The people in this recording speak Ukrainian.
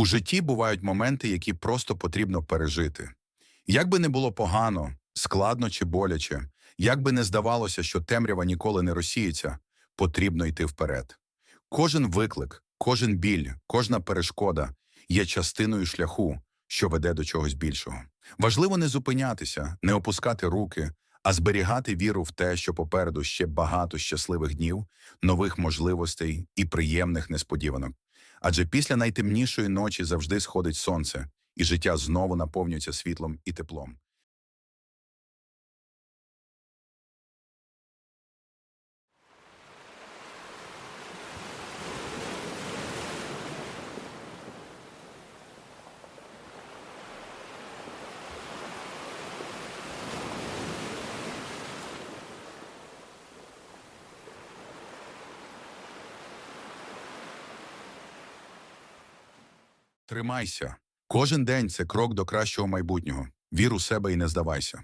У житті бувають моменти, які просто потрібно пережити. Як би не було погано, складно чи боляче, як би не здавалося, що темрява ніколи не розсіється, потрібно йти вперед. Кожен виклик, кожен біль, кожна перешкода є частиною шляху, що веде до чогось більшого. Важливо не зупинятися, не опускати руки, а зберігати віру в те, що попереду ще багато щасливих днів, нових можливостей і приємних несподіванок. Адже після найтемнішої ночі завжди сходить сонце, і життя знову наповнюється світлом і теплом. Тримайся. Кожен день це крок до кращого майбутнього. Вір у себе і не здавайся.